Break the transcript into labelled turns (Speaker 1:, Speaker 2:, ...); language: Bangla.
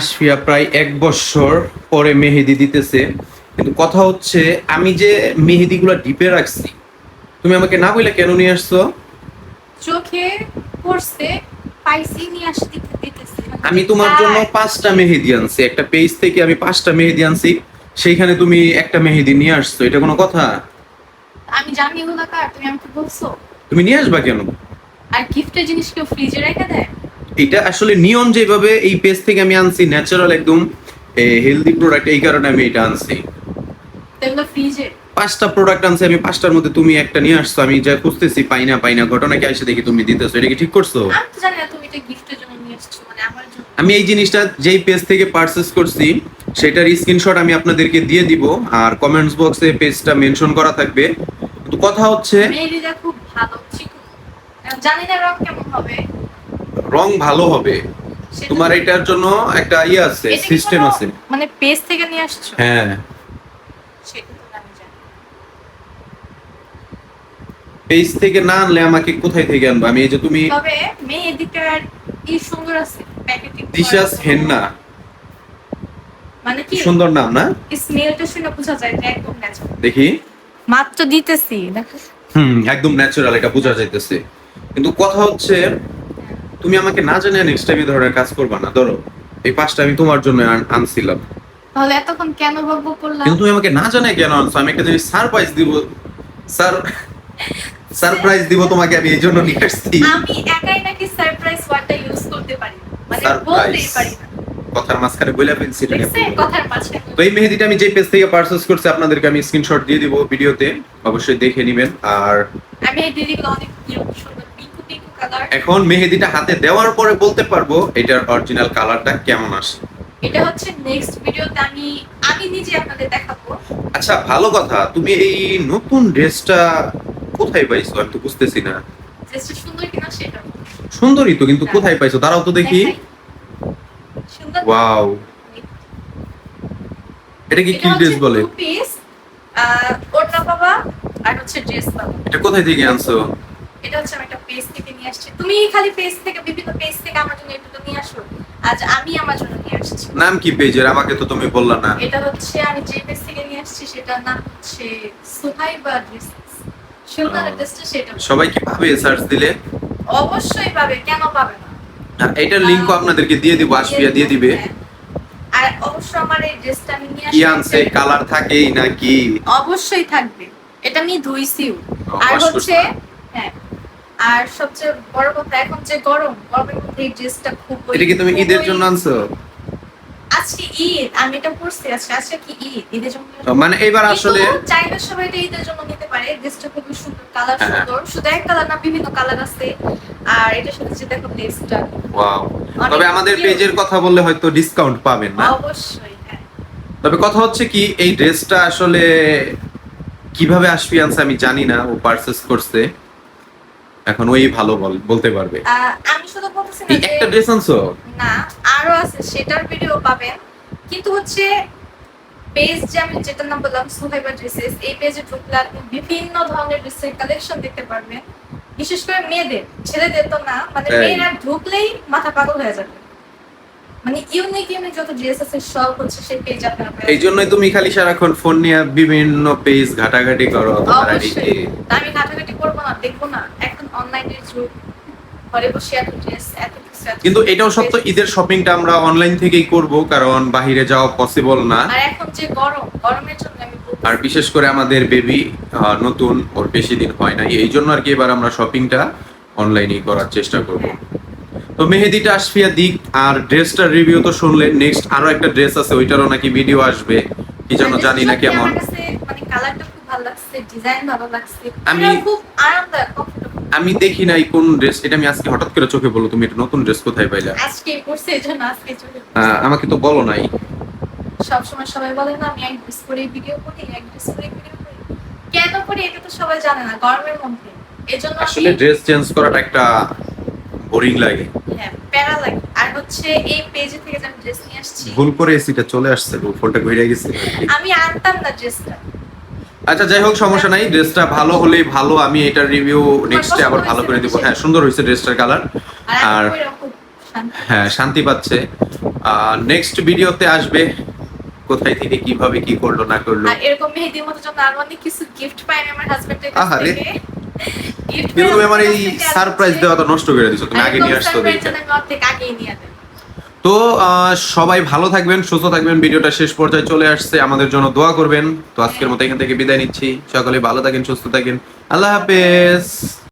Speaker 1: আশফিয়া প্রায় এক বছর পরে মেহেদি দিতেছে। কিন্তু কথা হচ্ছে আমি যে মেহেদিগুলো ডিপে রাখছি তুমি আমাকে না বলে কেন নিয়ে আসছো?
Speaker 2: চোখে পড়ছে পাইসি নিয়ে আসতে দিতেছে।
Speaker 1: আমি তোমার জন্য পাঁচটা মেহেদি আনছি। একটা পেজ থেকে আমি পাঁচটা মেহেদি আনছি সেইখানে তুমি একটা মেহেদি নিয়ে আসছো। এটা কোনো কথা?
Speaker 2: আমি জানি কার? তুমি আমাকে বলছো?
Speaker 1: তুমি নিয়ে আসবা কেন?
Speaker 2: আর গিফটের জিনিস কেউ ফ্রিজে রেখে দেয়?
Speaker 1: এটা আসলে নিয়ন যেভাবে এই পেজ থেকে আমি আনছি ন্যাচারাল একদম হেলদি প্রোডাক্ট এই কারণে আমি এটা আনছি। পাঁচটা প্রোডাক্ট আনছি আমি পাঁচটার মধ্যে তুমি একটা নিয়ে আসছো আমি যা খুঁজতেছি পাই না পাই না ঘটনাকে আসে দেখি তুমি দিতেছো এটা কি ঠিক করছ?
Speaker 2: আমি জানি না তুমি এটা গিফটের জন্য নিয়ে এসেছ মানে আমার জন্য।
Speaker 1: আমি এই জিনিসটা যেই পেজ থেকে পারচেস করছি সেটার স্ক্রিনশট আমি আপনাদেরকে দিয়ে দিব আর কমেন্টস বক্সে পেজটা মেনশন করা থাকবে। তো কথা হচ্ছে
Speaker 2: খুব ভালো জানি না রং কেমন হবে।
Speaker 1: রং ভালো হবে। তোমার এটার জন্য একটা ইয়ে আছে সিস্টেম আছে।
Speaker 2: মানে পেজ থেকে নিয়ে আসছো?
Speaker 1: হ্যাঁ। পেজ থেকে না আনলে আমাকে কোথায় থেকে আনব? আমি এই যে তুমি
Speaker 2: তবে মেহেদিটার ই সুন্দর আছে? প্যাকেটিং
Speaker 1: দিশাস হেন্না।
Speaker 2: মানে কি?
Speaker 1: সুন্দর নাম না?
Speaker 2: স্মেলটা শুনে বোঝা যায় যে একদম ন্যাচারাল
Speaker 1: দেখি।
Speaker 2: মাত্র দিতেছি দেখো।
Speaker 1: হুম একদম ন্যাচারাল এটা বোঝা যাইতেছে। কিন্তু কথা হচ্ছে তুমি আমাকে না জানিয়ে নেক্সট টাইম এই ধরনের কাজ করবা না। ধরো এই পাঁচটা আমি তোমার জন্য আন- আনছিলাম।
Speaker 2: তাহলে এতক্ষণ কেন বকবো করলাম?
Speaker 1: কিন্তু তুমি আমাকে না জানাই কেন আনছো? আমি একটা জিনিস সারপ্রাইজ দিব। স্যার সারপ্রাইজ দিব তোমাকে আমি এই জন্য নিয়ে আসছি।
Speaker 2: আমি একাই নাকি সারপ্রাইজ ওয়ার্ডটা ইউজ করতে পারি? না। মানে
Speaker 1: Surprise.
Speaker 2: পারি না।
Speaker 1: কথার মাঝখানে বলে ফেলছি এটা নিয়ে।
Speaker 2: কথার মাঝে
Speaker 1: তো এই মেহেদিটা আমি যে পেজ থেকে পারচেস করছি আপনাদেরকে আমি স্ক্রিনশট দিয়ে দিব ভিডিওতে। অবশ্যই দেখে নেবেন। আর
Speaker 2: আমি এই দিদিগুলো অনেক সুন্দর
Speaker 1: এখন মেহেদিটা হাতে দেওয়ার পরে বলতে পারব এটার অরিজিনাল কালারটা কেমন আসে
Speaker 2: এটা হচ্ছে নেক্সট ভিডিওতে আমি আমি নিজে আপনাদের দেখাবো।
Speaker 1: আচ্ছা ভালো কথা তুমি এই নতুন ড্রেসটা কোথায় পাইছো? আমি তো বুঝতেছি না।
Speaker 2: ড্রেসটা সুন্দর কিনা সেটা।
Speaker 1: সুন্দরই তো কিন্তু কোথায় পাইছো? দাঁড়াও তো দেখি।
Speaker 2: সুন্দর।
Speaker 1: ওয়াও এটা কি কি ড্রেস বলে?
Speaker 2: পিস ওড়না বাবা আর হচ্ছে ড্রেস বাবা।
Speaker 1: এটা কোথায় থেকে আনছো?
Speaker 2: এটা হচ্ছে আমি একটা পেজ নিয়ে আসছি। তুমি খালি পেজ থেকে বিভিন্ন পেজ থেকে আমার জন্য এটা নিয়ে আসো। আজ আমি আমার জন্য নিয়ে আসছি।
Speaker 1: নাম কি পেজের আমাকে তো তুমি বললা না।
Speaker 2: এটা হচ্ছে আমি যে পেজ থেকে নিয়ে আসছি সেটার নাম হচ্ছে সুহাইবা ড্রেস সুন্দর ড্রেসটা সেটা।
Speaker 1: সবাই কি পাবে সার্চ দিলে?
Speaker 2: অবশ্যই পাবে কেন পাবে না?
Speaker 1: এটার লিংকও আপনাদেরকে দিয়ে দিব আসপিয়া দিয়ে দিবে
Speaker 2: হ্যাঁ। আর অবশ্যই আমার এই ড্রেসটা আমি নিয়ে
Speaker 1: কি
Speaker 2: আসছি
Speaker 1: আনছে? কালার থাকেই নাকি?
Speaker 2: অবশ্যই থাকবে। এটা আমি ধুইছিও আর হচ্ছে হ্যাঁ আর সবচেয়ে বড় কথা এখন যে গরম গরমের মধ্যে এই ড্রেসটা খুব
Speaker 1: এটা কি তুমি ঈদের জন্য আনছো?
Speaker 2: আজকে ঈদ আমি এটা পড়ছি আজকে আজকে কি ঈদ? ঈদের জন্য
Speaker 1: মানে এবার আসলে
Speaker 2: চাইলে সবাই এটা ঈদের জন্য নিতে পারে। ড্রেসটা খুবই সুন্দর কালার
Speaker 1: হ্যাঁ।
Speaker 2: সুন্দর। শুধু এক কালার না বিভিন্ন কালার আছে। আর এটার সাথে যে দেখো লেসটা
Speaker 1: ওয়াও তবে আমাদের পেজের কথা বললে হয়তো ডিসকাউন্ট পাবেন না।
Speaker 2: অবশ্যই হ্যাঁ।
Speaker 1: তবে কথা হচ্ছে কি এই ড্রেসটা আসলে কীভাবে আসবি আনছে আমি জানি না ও পারচেস করছে। এখন ওই ভালো বল বলতে পারবে।
Speaker 2: আমি শুধু বলতেছি না
Speaker 1: একটা ড্রেস আনছো?
Speaker 2: না আরও আছে সেটার ভিডিও পাবেন কিন্তু হচ্ছে পেজ যে আমি যেটার নাম বললাম সুহাইবা ড্রেসেস এই পেজে ঢুকলে আপনি বিভিন্ন ধরনের ড্রেসের কালেকশন দেখতে পারবেন। বিশেষ করে মেয়েদের ছেলেদের তো না মানে মেয়েরা ঢুকলেই মাথা পাগল হয়ে যাবে। মানে ইউনিক ইউনিক যত ড্রেস আছে সব হচ্ছে সেই পেজ আপনারা
Speaker 1: এই জন্যই তুমি খালি সারাক্ষণ ফোন নিয়ে বিভিন্ন পেজ ঘাটাঘাটি করো
Speaker 2: অবশ্যই। আমি ঘাটাঘাটি করব না দেখব না। অনলাইনের যুগ ঘরে বসে এত ড্রেস এত
Speaker 1: কিন্তু এটাও সত্য ঈদের শপিংটা আমরা অনলাইন থেকেই করব কারণ বাহিরে যাওয়া পসিবল না।
Speaker 2: আর এখন যে গরম গরমের জন্য আমি
Speaker 1: আর বিশেষ করে আমাদের বেবি নতুন ওর বেশি দিন হয় নাই এই জন্য আর কি এবার আমরা শপিংটা অনলাইনেই করার চেষ্টা করব। তো মেহেদিটা আসফিয়া দিক আর ড্রেসটার রিভিউ তো শুনলেন। নেক্সট আরও একটা ড্রেস আছে ওইটারও নাকি ভিডিও আসবে। কি যেন জানি না কেমন।
Speaker 2: মানে কালারটা খুব ভালো লাগছে ডিজাইন ভালো লাগছে।
Speaker 1: আমি-
Speaker 2: খুব আরামদায়ক।
Speaker 1: আমি দেখি নাই কোন ড্রেস এটা আমি আজকে হঠাৎ করে চোখে বলো তুমি এটা নতুন ড্রেস কোথায় পাইলা?
Speaker 2: আজকে পড়ছে এই জন্য আজকে চলে
Speaker 1: আহ, আমাকে তো বলো নাই।
Speaker 2: সবসময় সবাই বলে না আমি এক ড্রেস করে ভিডিও করি এক ড্রেস করে ভিডিও করি। কেন করি এটা তো সবাই জানে না গরমের মধ্যে। এজন্য
Speaker 1: আসলে ড্রেস চেঞ্জ করাটা একটা বোরিং লাগে।
Speaker 2: হ্যাঁ প্যারা লাগে। আর হচ্ছে এই পেজে থেকে যে আমি ড্রেস নিয়ে আসছি
Speaker 1: ভুল করে এসিটা চলে আসছে ফোনটা ঘুরে গেছে।
Speaker 2: আমি আনতাম না ড্রেসটা
Speaker 1: আচ্ছা যাই হোক সমস্যা নাই। ড্রেসটা ভালো হলেই ভালো। আমি এটার রিভিউ নেক্সটে আবার ভালো করে দিব। হ্যাঁ সুন্দর হয়েছে ড্রেসটার কালার
Speaker 2: আর
Speaker 1: হ্যাঁ শান্তি পাচ্ছে। নেক্সট ভিডিওতে আসবে। কোথায় থেকে কীভাবে কি করল না করল।
Speaker 2: এরকম মেহেদির মতো জন্য আরও অনেক কিছু গিফট পাই আমি আমার হাজবেন্ডের কাছ। থেকে।
Speaker 1: তুমি আমার এই সারপ্রাইজ দেওয়াটা নষ্ট করে দিছো তুমি আগে নিয়ে আসতো দেখে।
Speaker 2: আমি অর্ধেক আগেই নিয়ে
Speaker 1: তো সবাই ভালো থাকবেন, সুস্থ থাকবেন। ভিডিওটা শেষ পর্যায়ে চলে আসছে। আমাদের জন্য দোয়া করবেন। তো আজকের মতো এখান থেকে বিদায় নিচ্ছি। সকলে ভালো থাকেন, সুস্থ থাকেন। আল্লাহ হাফেজ।